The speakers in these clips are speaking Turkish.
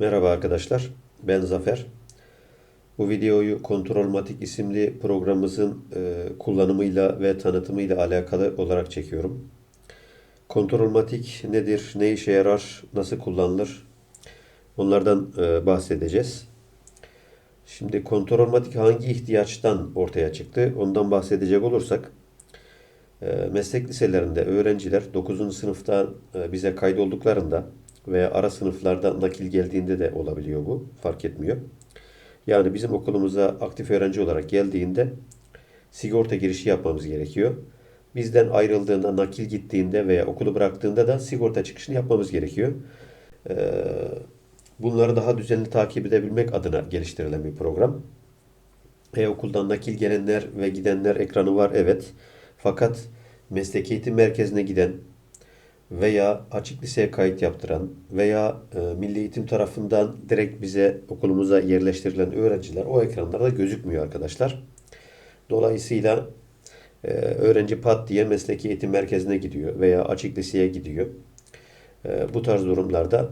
Merhaba arkadaşlar, ben Zafer. Bu videoyu Kontrolmatik isimli programımızın e, kullanımıyla ve tanıtımıyla alakalı olarak çekiyorum. Kontrolmatik nedir, ne işe yarar, nasıl kullanılır? Onlardan e, bahsedeceğiz. Şimdi kontrolmatik hangi ihtiyaçtan ortaya çıktı? Ondan bahsedecek olursak, e, meslek liselerinde öğrenciler 9. sınıfta e, bize kaydolduklarında veya ara sınıflarda nakil geldiğinde de olabiliyor bu. Fark etmiyor. Yani bizim okulumuza aktif öğrenci olarak geldiğinde sigorta girişi yapmamız gerekiyor. Bizden ayrıldığında, nakil gittiğinde veya okulu bıraktığında da sigorta çıkışını yapmamız gerekiyor. Ee, bunları daha düzenli takip edebilmek adına geliştirilen bir program. E-okuldan nakil gelenler ve gidenler ekranı var evet. Fakat meslek eğitim merkezine giden veya açık liseye kayıt yaptıran veya e, Milli Eğitim tarafından direkt bize okulumuza yerleştirilen öğrenciler o ekranlarda gözükmüyor arkadaşlar. Dolayısıyla e, öğrenci pat diye mesleki eğitim merkezine gidiyor veya açık liseye gidiyor. E, bu tarz durumlarda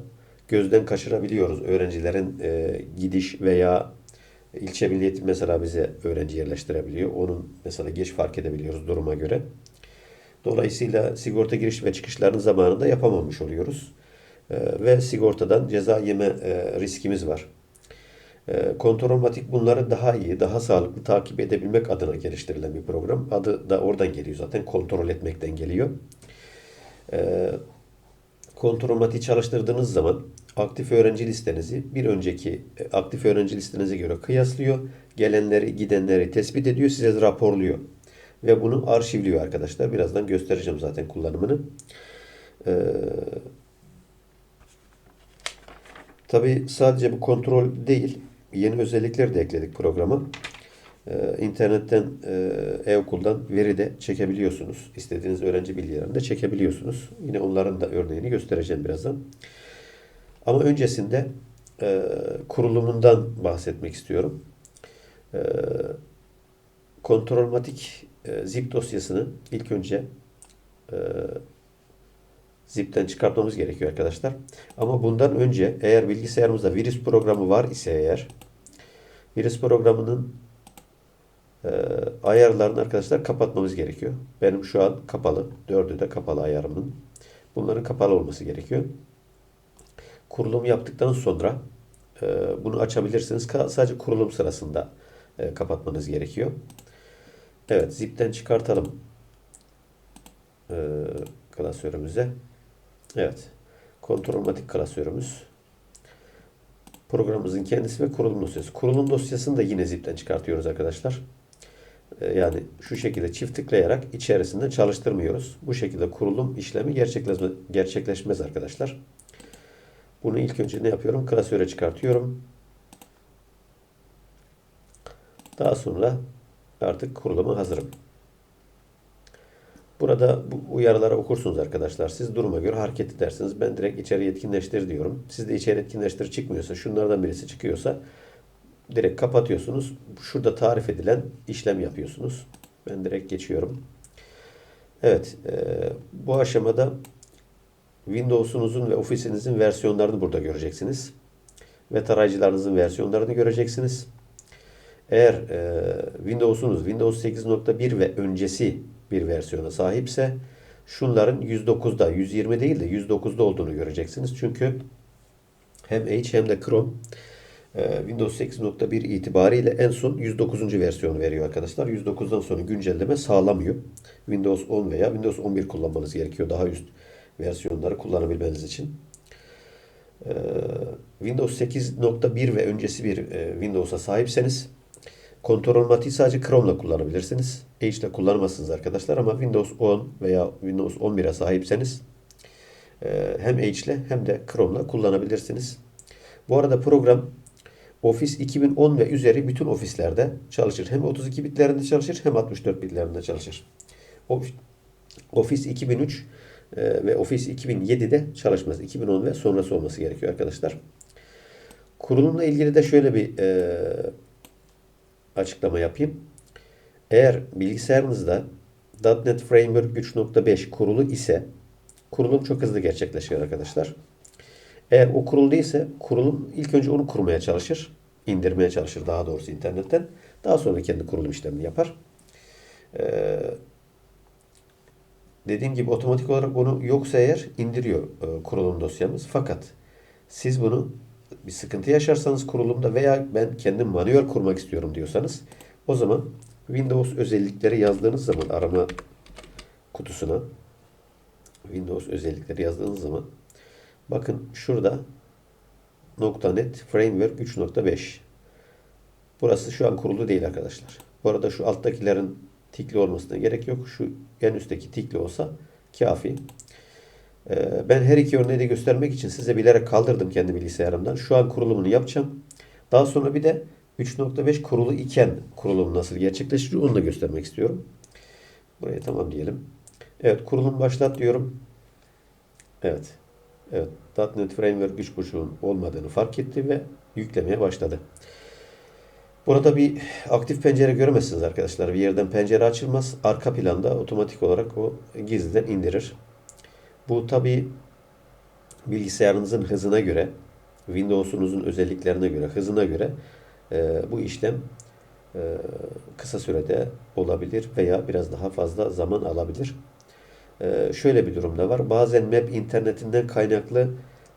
gözden kaçırabiliyoruz öğrencilerin e, gidiş veya ilçe milli eğitim mesela bize öğrenci yerleştirebiliyor. Onun mesela geç fark edebiliyoruz duruma göre. Dolayısıyla sigorta giriş ve çıkışlarının zamanında yapamamış oluyoruz. Ee, ve sigortadan ceza yeme e, riskimiz var. E, Kontrolmatik bunları daha iyi, daha sağlıklı takip edebilmek adına geliştirilen bir program. Adı da oradan geliyor zaten. Kontrol etmekten geliyor. E, Kontrolmatik çalıştırdığınız zaman aktif öğrenci listenizi bir önceki e, aktif öğrenci listenize göre kıyaslıyor. Gelenleri, gidenleri tespit ediyor, size raporluyor ve bunu arşivliyor arkadaşlar. Birazdan göstereceğim zaten kullanımını. Ee, tabii sadece bu kontrol değil, yeni özellikler de ekledik programa. Ee, internetten, e, e-okuldan veri de çekebiliyorsunuz. İstediğiniz öğrenci bilgilerini de çekebiliyorsunuz. Yine onların da örneğini göstereceğim birazdan. Ama öncesinde e, kurulumundan bahsetmek istiyorum. E, Kontrolmatik e, zip dosyasını ilk önce e, zipten çıkartmamız gerekiyor arkadaşlar. Ama bundan önce eğer bilgisayarımızda virüs programı var ise eğer virüs programının e, ayarlarını arkadaşlar kapatmamız gerekiyor. Benim şu an kapalı. Dördü de kapalı ayarımın. Bunların kapalı olması gerekiyor. Kurulum yaptıktan sonra e, bunu açabilirsiniz. Sadece kurulum sırasında e, kapatmanız gerekiyor. Evet, zipten çıkartalım e, klasörümüze. Evet, kontrolmatik klasörümüz. Programımızın kendisi ve kurulum dosyası. Kurulum dosyasını da yine zipten çıkartıyoruz arkadaşlar. E, yani şu şekilde çift tıklayarak içerisinde çalıştırmıyoruz. Bu şekilde kurulum işlemi gerçekleşme, gerçekleşmez arkadaşlar. Bunu ilk önce ne yapıyorum? Klasöre çıkartıyorum. Daha sonra artık kuruluma hazırım. Burada bu uyarıları okursunuz arkadaşlar. Siz duruma göre hareket edersiniz. Ben direkt içeri yetkinleştir diyorum. Sizde içeri yetkinleştir çıkmıyorsa, şunlardan birisi çıkıyorsa direkt kapatıyorsunuz. Şurada tarif edilen işlem yapıyorsunuz. Ben direkt geçiyorum. Evet, e, bu aşamada Windows'unuzun ve ofisinizin versiyonlarını burada göreceksiniz. Ve tarayıcılarınızın versiyonlarını göreceksiniz. Eğer e, Windows'unuz Windows 8.1 ve öncesi bir versiyona sahipse şunların 109'da 120 değil de 109'da olduğunu göreceksiniz. Çünkü hem Edge hem de Chrome e, Windows 8.1 itibariyle en son 109. versiyonu veriyor arkadaşlar. 109'dan sonra güncelleme sağlamıyor. Windows 10 veya Windows 11 kullanmanız gerekiyor daha üst versiyonları kullanabilmeniz için. E, Windows 8.1 ve öncesi bir e, Windows'a sahipseniz Kontrol matiği sadece Chrome'la kullanabilirsiniz. Edge ile kullanamazsınız arkadaşlar ama Windows 10 veya Windows 11'e sahipseniz e, hem Edge ile hem de Chrome'la kullanabilirsiniz. Bu arada program Office 2010 ve üzeri bütün ofislerde çalışır. Hem 32 bitlerinde çalışır hem 64 bitlerinde çalışır. Office 2003 e, ve Office 2007'de çalışmaz. 2010 ve sonrası olması gerekiyor arkadaşlar. Kurulumla ilgili de şöyle bir e, açıklama yapayım. Eğer bilgisayarınızda .NET Framework 3.5 kurulu ise kurulum çok hızlı gerçekleşiyor arkadaşlar. Eğer o kurulu değilse kurulum ilk önce onu kurmaya çalışır. indirmeye çalışır daha doğrusu internetten. Daha sonra kendi kurulum işlemini yapar. Ee, dediğim gibi otomatik olarak bunu yoksa eğer indiriyor e, kurulum dosyamız. Fakat siz bunu bir sıkıntı yaşarsanız kurulumda veya ben kendim manuel kurmak istiyorum diyorsanız o zaman Windows özellikleri yazdığınız zaman arama kutusuna Windows özellikleri yazdığınız zaman bakın şurada .NET Framework 3.5 Burası şu an kurulu değil arkadaşlar. Bu arada şu alttakilerin tikli olmasına gerek yok. Şu en üstteki tikli olsa kafi. Ee, ben her iki örneği de göstermek için size bilerek kaldırdım kendi bilgisayarımdan. Şu an kurulumunu yapacağım. Daha sonra bir de 3.5 kurulu iken kurulum nasıl gerçekleşiyor onu da göstermek istiyorum. Buraya tamam diyelim. Evet kurulum başlat diyorum. Evet. Evet. .NET Framework 3.5'un olmadığını fark etti ve yüklemeye başladı. Burada bir aktif pencere göremezsiniz arkadaşlar. Bir yerden pencere açılmaz. Arka planda otomatik olarak o gizliden indirir. Bu tabi bilgisayarınızın hızına göre, Windows'unuzun özelliklerine göre, hızına göre e, bu işlem e, kısa sürede olabilir veya biraz daha fazla zaman alabilir. E, şöyle bir durum da var. Bazen web internetinden kaynaklı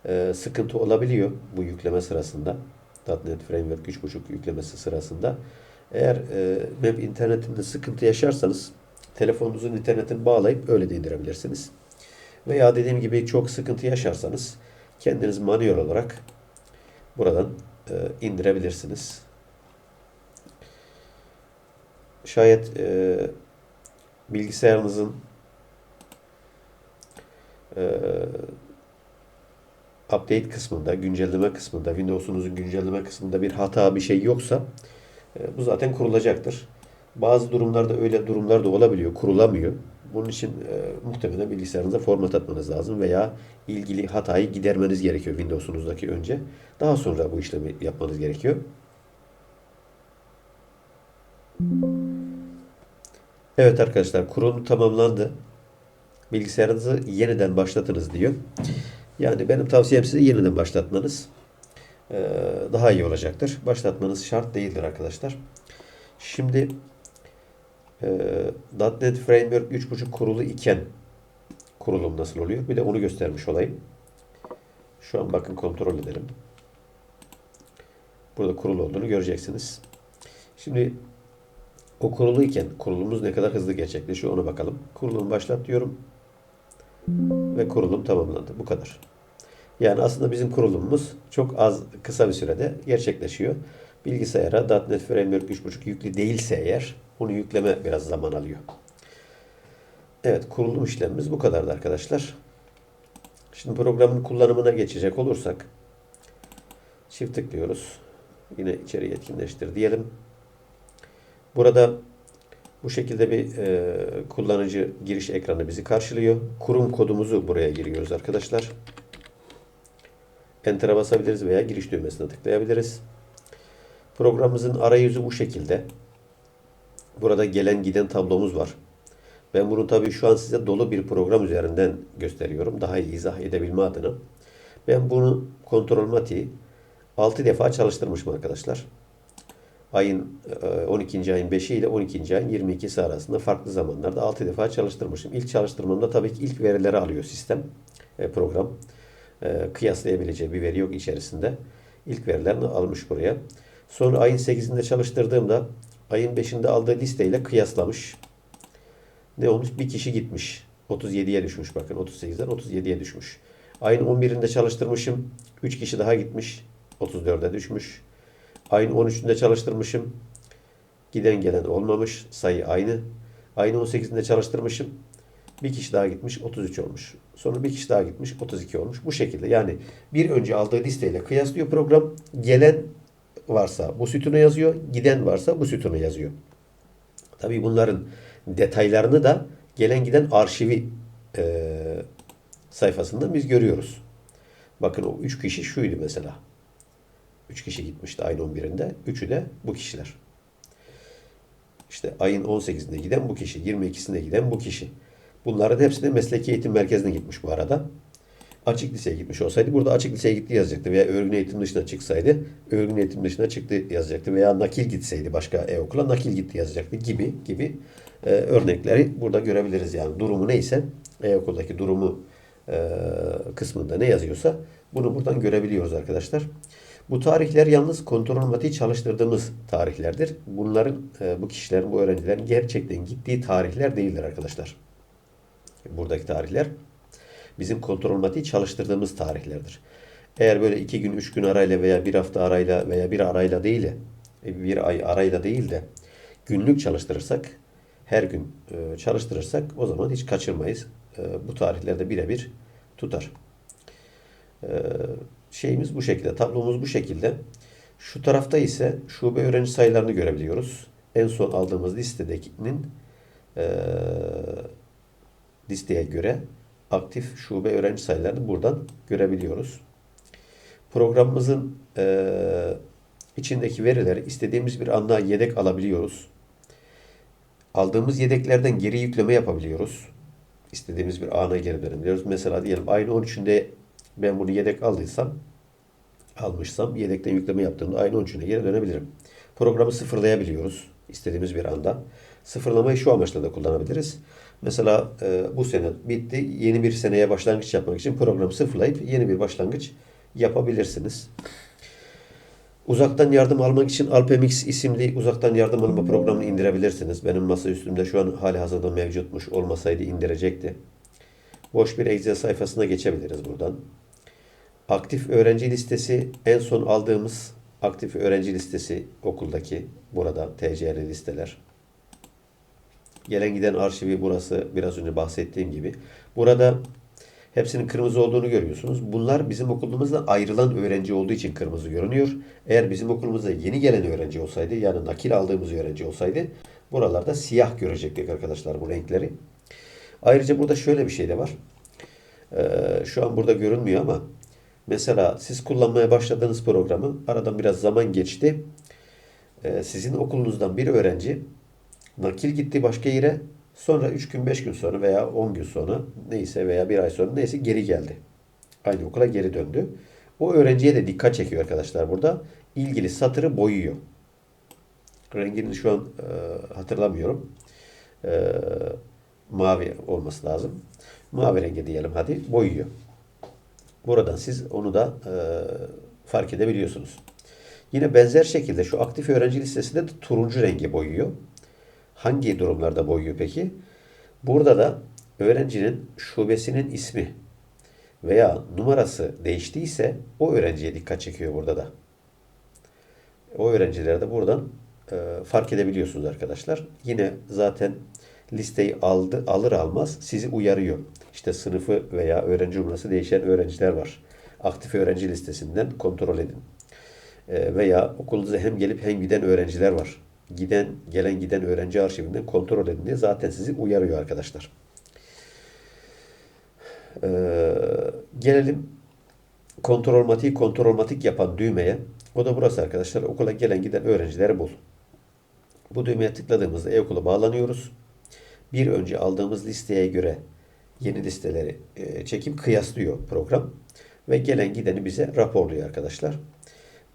e, sıkıntı olabiliyor bu yükleme sırasında. .NET Framework 3.5 yüklemesi sırasında. Eğer e, web internetinde sıkıntı yaşarsanız telefonunuzun internetini bağlayıp öyle de indirebilirsiniz. Veya dediğim gibi çok sıkıntı yaşarsanız kendiniz manuel olarak buradan e, indirebilirsiniz. Şayet e, bilgisayarınızın e, update kısmında, güncelleme kısmında, Windows'unuzun güncelleme kısmında bir hata bir şey yoksa bu zaten kurulacaktır. Bazı durumlarda öyle durumlar da olabiliyor, kurulamıyor. Bunun için e, muhtemelen bilgisayarınıza format atmanız lazım veya ilgili hatayı gidermeniz gerekiyor Windows'unuzdaki önce. Daha sonra bu işlemi yapmanız gerekiyor. Evet arkadaşlar kurulum tamamlandı. Bilgisayarınızı yeniden başlatınız diyor. Yani benim tavsiyem size yeniden başlatmanız e, daha iyi olacaktır. Başlatmanız şart değildir arkadaşlar. Şimdi e, .NET Framework 3.5 kurulu iken kurulum nasıl oluyor? Bir de onu göstermiş olayım. Şu an bakın kontrol edelim. Burada kurulu olduğunu göreceksiniz. Şimdi o kurulu iken kurulumumuz ne kadar hızlı gerçekleşiyor ona bakalım. Kurulumu başlat diyorum. Ve kurulum tamamlandı. Bu kadar. Yani aslında bizim kurulumumuz çok az kısa bir sürede gerçekleşiyor. Bilgisayara .NET Framework 3.5 yüklü değilse eğer bunu yükleme biraz zaman alıyor. Evet kurulum işlemimiz bu kadardı arkadaşlar. Şimdi programın kullanımına geçecek olursak çift tıklıyoruz. Yine içeri yetkinleştir diyelim. Burada bu şekilde bir e, kullanıcı giriş ekranı bizi karşılıyor. Kurum kodumuzu buraya giriyoruz arkadaşlar. Enter'a basabiliriz veya giriş düğmesine tıklayabiliriz. Programımızın arayüzü bu şekilde. Burada gelen giden tablomuz var. Ben bunu tabii şu an size dolu bir program üzerinden gösteriyorum. Daha iyi izah edebilme adına. Ben bunu kontrol matiği 6 defa çalıştırmışım arkadaşlar. Ayın 12. ayın 5'i ile 12. ayın 22'si arasında farklı zamanlarda 6 defa çalıştırmışım. İlk çalıştırmamda tabii ki ilk verileri alıyor sistem, e, program. E, kıyaslayabileceği bir veri yok içerisinde. İlk verilerini almış buraya. Sonra ayın 8'inde çalıştırdığımda ayın 5'inde aldığı listeyle kıyaslamış. Ne olmuş? Bir kişi gitmiş. 37'ye düşmüş bakın. 38'den 37'ye düşmüş. Ayın 11'inde çalıştırmışım. 3 kişi daha gitmiş. 34'e düşmüş. Ayın 13'ünde çalıştırmışım. Giden gelen olmamış. Sayı aynı. Ayın 18'inde çalıştırmışım. Bir kişi daha gitmiş 33 olmuş. Sonra bir kişi daha gitmiş 32 olmuş. Bu şekilde yani bir önce aldığı listeyle kıyaslıyor program. Gelen varsa bu sütuna yazıyor. Giden varsa bu sütuna yazıyor. Tabi bunların detaylarını da gelen giden arşivi e, sayfasından biz görüyoruz. Bakın o 3 kişi şuydu mesela. 3 kişi gitmişti ayın 11'inde. 3'ü de bu kişiler. İşte ayın 18'inde giden bu kişi, 22'sinde giden bu kişi. Bunların hepsi de mesleki eğitim merkezine gitmiş bu arada. Açık liseye gitmiş olsaydı burada açık liseye gitti yazacaktı veya örgün eğitim dışına çıksaydı örgün eğitim dışına çıktı yazacaktı veya nakil gitseydi başka e-okula nakil gitti yazacaktı gibi gibi e, örnekleri burada görebiliriz yani durumu neyse e-okuldaki durumu e, kısmında ne yazıyorsa bunu buradan görebiliyoruz arkadaşlar. Bu tarihler yalnız kontrol matiği çalıştırdığımız tarihlerdir. Bunların e, bu kişilerin bu öğrencilerin gerçekten gittiği tarihler değildir arkadaşlar. Buradaki tarihler bizim kontrol matiği çalıştırdığımız tarihlerdir. Eğer böyle iki gün, üç gün arayla veya bir hafta arayla veya bir arayla değil de bir ay arayla değil de günlük çalıştırırsak her gün e, çalıştırırsak o zaman hiç kaçırmayız. E, bu tarihlerde birebir tutar. E, şeyimiz bu şekilde, tablomuz bu şekilde. Şu tarafta ise şube öğrenci sayılarını görebiliyoruz. En son aldığımız listedekinin listeye göre aktif şube öğrenci sayılarını buradan görebiliyoruz. Programımızın içindeki verileri istediğimiz bir anda yedek alabiliyoruz. Aldığımız yedeklerden geri yükleme yapabiliyoruz. İstediğimiz bir ana geri dönebiliyoruz. Mesela diyelim aynı 13'ünde ben bunu yedek aldıysam almışsam yedekten yükleme yaptığımda aynı 13'üne geri dönebilirim. Programı sıfırlayabiliyoruz istediğimiz bir anda. Sıfırlamayı şu amaçla da kullanabiliriz. Mesela e, bu sene bitti. Yeni bir seneye başlangıç yapmak için programı sıfırlayıp yeni bir başlangıç yapabilirsiniz. Uzaktan yardım almak için Alpemix isimli uzaktan yardım alma programını indirebilirsiniz. Benim masa üstümde şu an hali hazırda mevcutmuş. Olmasaydı indirecekti. Boş bir Excel sayfasına geçebiliriz buradan. Aktif öğrenci listesi en son aldığımız aktif öğrenci listesi okuldaki burada TCR listeler. Gelen giden arşivi burası biraz önce bahsettiğim gibi. Burada hepsinin kırmızı olduğunu görüyorsunuz. Bunlar bizim okulumuzda ayrılan öğrenci olduğu için kırmızı görünüyor. Eğer bizim okulumuzda yeni gelen öğrenci olsaydı yani nakil aldığımız öğrenci olsaydı buralarda siyah görecektik arkadaşlar bu renkleri. Ayrıca burada şöyle bir şey de var. Ee, şu an burada görünmüyor ama mesela siz kullanmaya başladığınız programı aradan biraz zaman geçti. Ee, sizin okulunuzdan bir öğrenci nakil gitti başka yere sonra 3 gün 5 gün sonra veya 10 gün sonra neyse veya bir ay sonra neyse geri geldi. Aynı okula geri döndü. O öğrenciye de dikkat çekiyor arkadaşlar burada. İlgili satırı boyuyor. Rengini şu an e, hatırlamıyorum. E, mavi olması lazım. Mavi rengi diyelim hadi boyuyor. Buradan siz onu da e, fark edebiliyorsunuz. Yine benzer şekilde şu aktif öğrenci listesinde de turuncu rengi boyuyor. Hangi durumlarda boyuyor peki? Burada da öğrencinin şubesinin ismi veya numarası değiştiyse o öğrenciye dikkat çekiyor burada da. O öğrencileri de buradan e, fark edebiliyorsunuz arkadaşlar. Yine zaten listeyi aldı alır almaz sizi uyarıyor. İşte sınıfı veya öğrenci numarası değişen öğrenciler var. Aktif öğrenci listesinden kontrol edin. E, veya okulunuza hem gelip hem giden öğrenciler var. Giden gelen giden öğrenci arşivinden kontrol edin diye zaten sizi uyarıyor arkadaşlar. Ee, gelelim kontrolmatik kontrolmatik yapan düğmeye. O da burası arkadaşlar. Okula gelen giden öğrencileri bul. Bu düğmeye tıkladığımızda e-okula bağlanıyoruz. Bir önce aldığımız listeye göre yeni listeleri e, çekim kıyaslıyor program. Ve gelen gideni bize raporluyor arkadaşlar.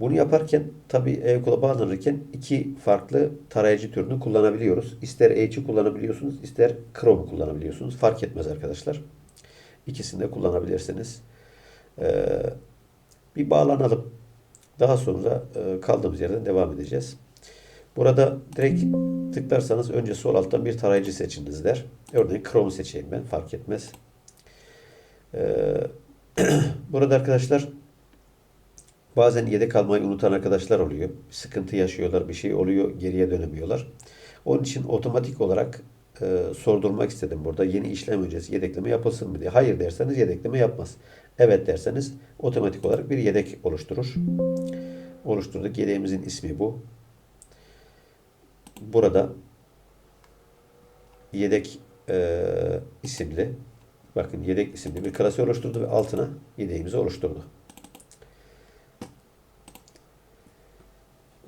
Bunu yaparken tabi e-okula bağlanırken iki farklı tarayıcı türünü kullanabiliyoruz. İster Edge'i kullanabiliyorsunuz, ister Chrome kullanabiliyorsunuz. Fark etmez arkadaşlar. İkisini de kullanabilirsiniz. Ee, bir bağlanalım. Daha sonra e, kaldığımız yerden devam edeceğiz. Burada direkt tıklarsanız önce sol alttan bir tarayıcı seçiniz der. Örneğin Chrome seçeyim ben. Fark etmez. Ee, burada arkadaşlar bazen yedek almayı unutan arkadaşlar oluyor. Sıkıntı yaşıyorlar. Bir şey oluyor. Geriye dönemiyorlar. Onun için otomatik olarak e, sordurmak istedim burada. Yeni işlem öncesi yedekleme yapılsın mı diye. Hayır derseniz yedekleme yapmaz. Evet derseniz otomatik olarak bir yedek oluşturur. Oluşturduk. Yedeğimizin ismi bu. Burada yedek e, isimli bakın yedek isimli bir klası oluşturdu ve altına yedeğimizi oluşturdu.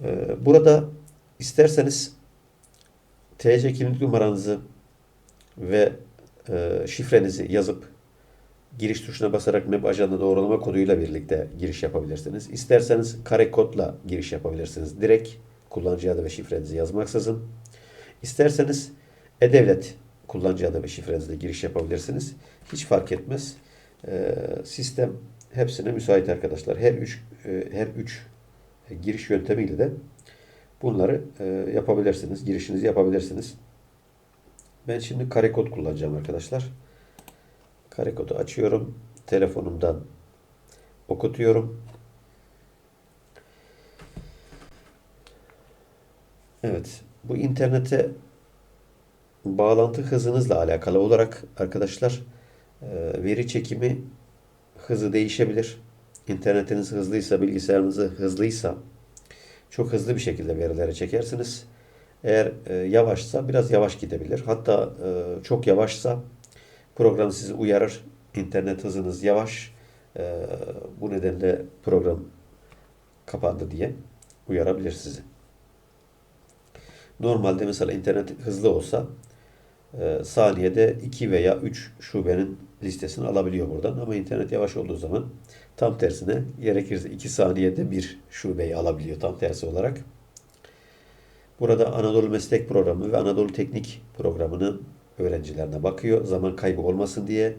E, burada isterseniz TC kimlik numaranızı ve e, şifrenizi yazıp giriş tuşuna basarak web ajanda doğrulama koduyla birlikte giriş yapabilirsiniz. İsterseniz kare kodla giriş yapabilirsiniz. Direkt kullanıcı adı ve şifrenizi yazmaksızın. İsterseniz e-devlet kullanıcı adı ve şifrenizle giriş yapabilirsiniz. Hiç fark etmez. Ee, sistem hepsine müsait arkadaşlar. Her üç e, her üç giriş yöntemiyle de bunları e, yapabilirsiniz. Girişinizi yapabilirsiniz. Ben şimdi kare kod kullanacağım arkadaşlar. Kare kodu açıyorum. Telefonumdan okutuyorum. Evet. Bu internete bağlantı hızınızla alakalı olarak arkadaşlar e, veri çekimi hızı değişebilir. İnternetiniz hızlıysa, bilgisayarınız hızlıysa çok hızlı bir şekilde verileri çekersiniz. Eğer e, yavaşsa biraz yavaş gidebilir. Hatta e, çok yavaşsa program sizi uyarır. İnternet hızınız yavaş. E, bu nedenle program kapandı diye uyarabilir sizi. Normalde mesela internet hızlı olsa e, saniyede 2 veya 3 şubenin listesini alabiliyor buradan. Ama internet yavaş olduğu zaman tam tersine gerekirse 2 saniyede bir şubeyi alabiliyor tam tersi olarak. Burada Anadolu Meslek Programı ve Anadolu Teknik Programı'nın öğrencilerine bakıyor. Zaman kaybı olmasın diye.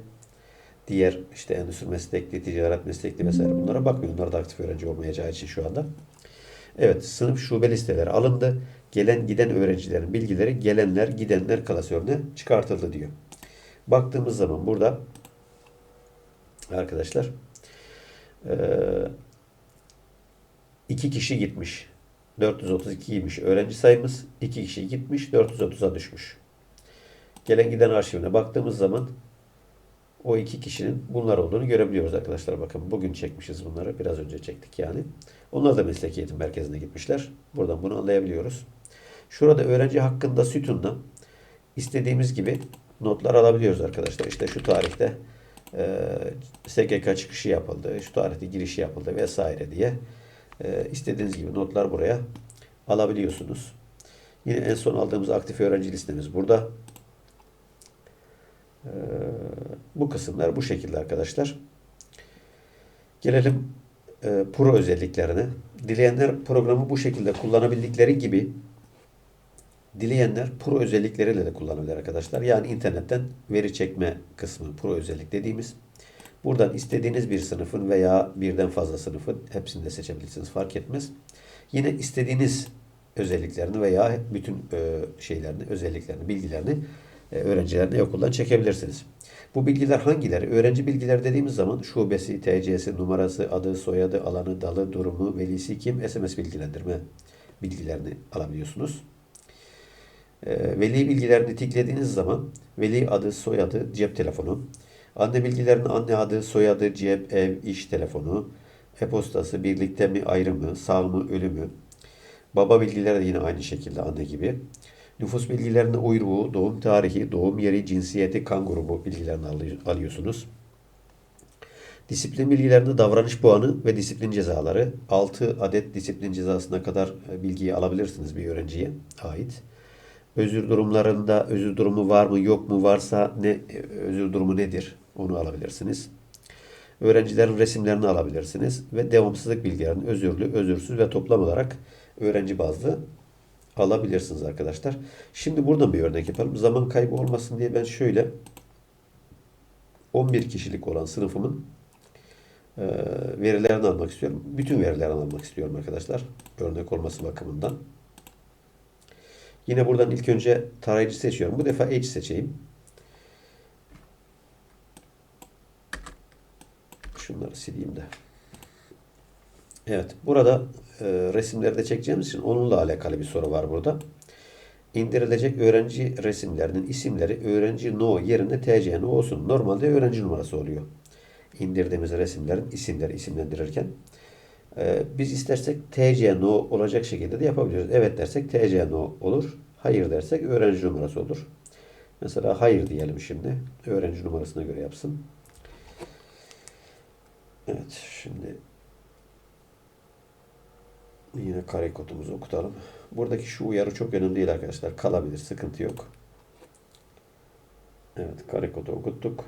Diğer işte endüstri meslekli, ticaret meslekli vesaire bunlara bakmıyor. Onlar da aktif öğrenci olmayacağı için şu anda. Evet, sınıf şube listeleri alındı. Gelen giden öğrencilerin bilgileri gelenler gidenler klasörüne çıkartıldı diyor. Baktığımız zaman burada arkadaşlar iki kişi gitmiş. 432'ymiş öğrenci sayımız. 2 kişi gitmiş 430'a düşmüş. Gelen giden arşivine baktığımız zaman o iki kişinin bunlar olduğunu görebiliyoruz arkadaşlar. Bakın bugün çekmişiz bunları. Biraz önce çektik yani. Onlar da mesleki eğitim merkezine gitmişler. Buradan bunu anlayabiliyoruz. Şurada öğrenci hakkında sütunla istediğimiz gibi notlar alabiliyoruz arkadaşlar. İşte şu tarihte e, SGK çıkışı yapıldı, şu tarihte girişi yapıldı vesaire diye e, istediğiniz gibi notlar buraya alabiliyorsunuz. Yine en son aldığımız aktif öğrenci listemiz burada. E, bu kısımlar bu şekilde arkadaşlar. Gelelim e, pro özelliklerine. Dileyenler programı bu şekilde kullanabildikleri gibi dileyenler pro özellikleriyle de kullanabilir arkadaşlar. Yani internetten veri çekme kısmı pro özellik dediğimiz. Buradan istediğiniz bir sınıfın veya birden fazla sınıfın hepsini de seçebilirsiniz fark etmez. Yine istediğiniz özelliklerini veya bütün e, şeylerini, özelliklerini, bilgilerini e, öğrencilerine okuldan çekebilirsiniz. Bu bilgiler hangileri? Öğrenci bilgileri dediğimiz zaman şubesi, TC'si, numarası, adı, soyadı, alanı, dalı, durumu, velisi kim, SMS bilgilendirme bilgilerini alabiliyorsunuz. E, veli bilgilerini tiklediğiniz zaman veli adı, soyadı, cep telefonu, anne bilgilerinin anne adı, soyadı, cep, ev, iş telefonu, e-postası, birlikte mi, ayrı mı, sağ mı, ölü mü, baba bilgileri de yine aynı şekilde anne gibi. Nüfus bilgilerine uyruğu, doğum tarihi, doğum yeri, cinsiyeti, kan grubu bilgilerini alıyorsunuz. Disiplin bilgilerinde davranış puanı ve disiplin cezaları. 6 adet disiplin cezasına kadar e, bilgiyi alabilirsiniz bir öğrenciye ait. Özür durumlarında özür durumu var mı yok mu varsa ne e, özür durumu nedir onu alabilirsiniz. Öğrencilerin resimlerini alabilirsiniz ve devamsızlık bilgilerini özürlü, özürsüz ve toplam olarak öğrenci bazlı alabilirsiniz arkadaşlar. Şimdi buradan bir örnek yapalım. Zaman kaybı olmasın diye ben şöyle 11 kişilik olan sınıfımın e, verilerini almak istiyorum. Bütün verilerini almak istiyorum arkadaşlar. Örnek olması bakımından. Yine buradan ilk önce tarayıcı seçiyorum. Bu defa H seçeyim. Şunları sileyim de. Evet. Burada e, resimleri de çekeceğimiz için onunla alakalı bir soru var burada. İndirilecek öğrenci resimlerinin isimleri öğrenci no yerine TC no olsun. Normalde öğrenci numarası oluyor. İndirdiğimiz resimlerin isimleri isimlendirirken. E, biz istersek TC olacak şekilde de yapabiliyoruz. Evet dersek TC olur. Hayır dersek öğrenci numarası olur. Mesela hayır diyelim şimdi. Öğrenci numarasına göre yapsın. Evet şimdi Yine kare kodumuzu okutalım. Buradaki şu uyarı çok önemli değil arkadaşlar. Kalabilir. Sıkıntı yok. Evet. Kare kodu okuttuk.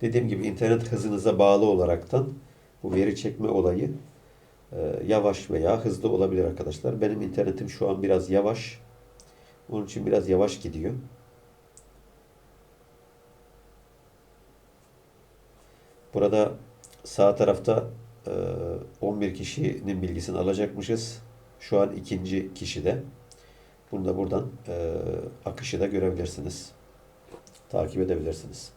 Dediğim gibi internet hızınıza bağlı olaraktan bu veri çekme olayı e, yavaş veya hızlı olabilir arkadaşlar. Benim internetim şu an biraz yavaş. Onun için biraz yavaş gidiyor. Burada sağ tarafta e, 11 kişinin bilgisini alacakmışız. Şu an ikinci kişide. Bunu da buradan e, akışı da görebilirsiniz. Takip edebilirsiniz.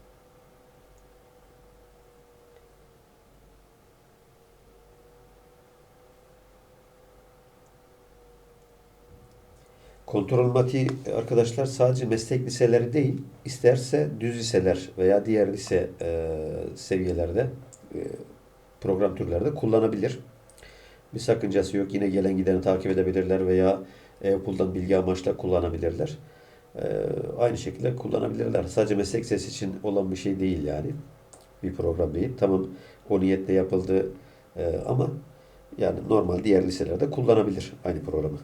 Kontrol matiği arkadaşlar sadece meslek liseleri değil, isterse düz liseler veya diğer lise e, seviyelerde e, program türlerde kullanabilir. Bir sakıncası yok. Yine gelen gideni takip edebilirler veya e-okuldan bilgi amaçla kullanabilirler. E, aynı şekilde kullanabilirler. Sadece meslek lisesi için olan bir şey değil yani. Bir program değil. Tamam o niyetle yapıldı e, ama yani normal diğer liselerde kullanabilir aynı programı.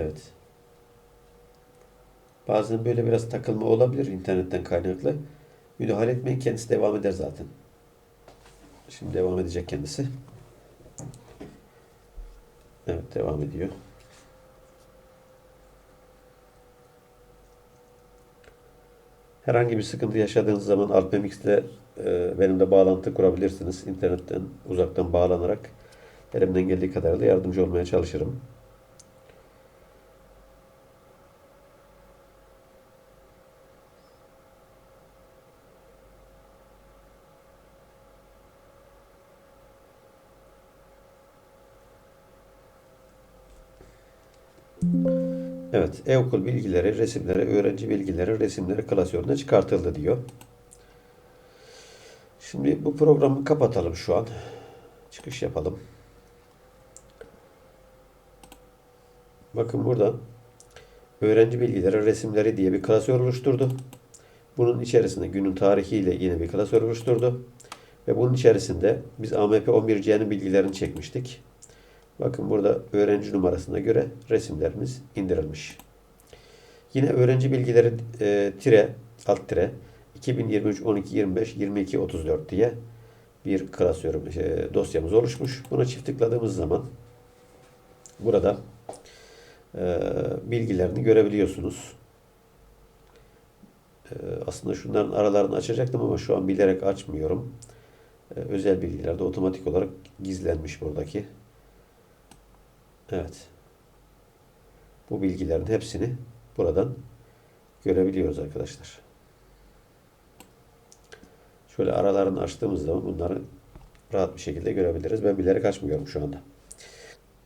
Evet. Bazen böyle biraz takılma olabilir internetten kaynaklı. Müdahale etmeyin kendisi devam eder zaten. Şimdi devam edecek kendisi. Evet devam ediyor. Herhangi bir sıkıntı yaşadığınız zaman Alpemix'le e, benimle bağlantı kurabilirsiniz. İnternetten uzaktan bağlanarak elimden geldiği kadarıyla yardımcı olmaya çalışırım. Evet, e-okul bilgileri, resimleri, öğrenci bilgileri, resimleri klasörüne çıkartıldı diyor. Şimdi bu programı kapatalım şu an. Çıkış yapalım. Bakın burada öğrenci bilgileri, resimleri diye bir klasör oluşturdu. Bunun içerisinde günün tarihiyle yine bir klasör oluşturdu. Ve bunun içerisinde biz AMP 11C'nin bilgilerini çekmiştik. Bakın burada öğrenci numarasına göre resimlerimiz indirilmiş. Yine öğrenci bilgileri e, tire, alt tire 2023 12 25 22 34 diye bir klasör e, dosyamız oluşmuş. Buna çift tıkladığımız zaman burada e, bilgilerini görebiliyorsunuz. E, aslında şunların aralarını açacaktım ama şu an bilerek açmıyorum. E, özel bilgilerde otomatik olarak gizlenmiş buradaki. Evet. Bu bilgilerin hepsini buradan görebiliyoruz arkadaşlar. Şöyle aralarını açtığımız zaman bunları rahat bir şekilde görebiliriz. Ben bilerek açmıyorum şu anda.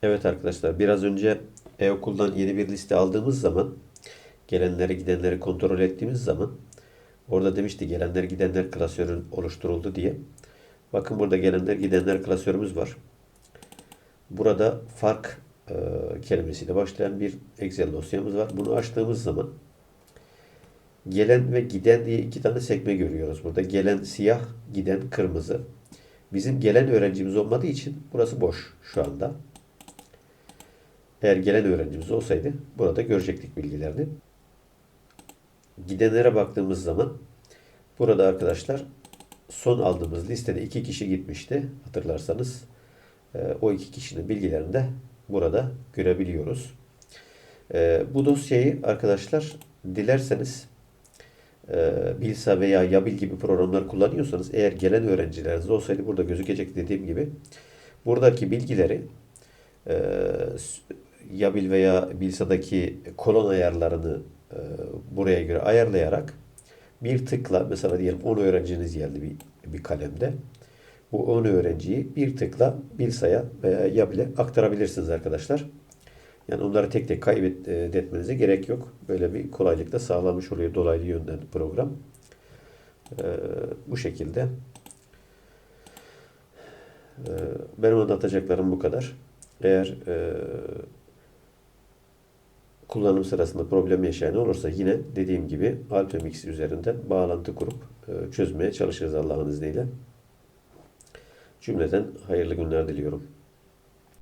Evet arkadaşlar biraz önce e-okuldan yeni bir liste aldığımız zaman gelenleri gidenleri kontrol ettiğimiz zaman orada demişti gelenler gidenler klasörü oluşturuldu diye. Bakın burada gelenler gidenler klasörümüz var. Burada fark e, kelimesiyle başlayan bir Excel dosyamız var. Bunu açtığımız zaman gelen ve giden diye iki tane sekme görüyoruz. Burada gelen siyah, giden kırmızı. Bizim gelen öğrencimiz olmadığı için burası boş şu anda. Eğer gelen öğrencimiz olsaydı burada görecektik bilgilerini. Gidenlere baktığımız zaman burada arkadaşlar son aldığımız listede iki kişi gitmişti hatırlarsanız. E, o iki kişinin bilgilerini de burada görebiliyoruz. E, bu dosyayı arkadaşlar dilerseniz e, Bilsa veya Yabil gibi programlar kullanıyorsanız eğer gelen öğrencileriniz olsaydı burada gözükecek dediğim gibi buradaki bilgileri e, Yabil veya Bilsa'daki kolon ayarlarını e, buraya göre ayarlayarak bir tıkla mesela diyelim 10 öğrenciniz geldi bir, bir kalemde. Bu 10 öğrenciyi bir tıkla Bilsa'ya veya Yabil'e aktarabilirsiniz arkadaşlar. Yani onları tek tek kaydetmenize gerek yok. Böyle bir kolaylık da sağlamış oluyor dolaylı yönden program. Ee, bu şekilde. Ee, benim anlatacaklarım bu kadar. Eğer e, kullanım sırasında problem yaşayan olursa yine dediğim gibi Alpemix üzerinden bağlantı kurup e, çözmeye çalışırız Allah'ın izniyle. Cümleten hayırlı günler diliyorum.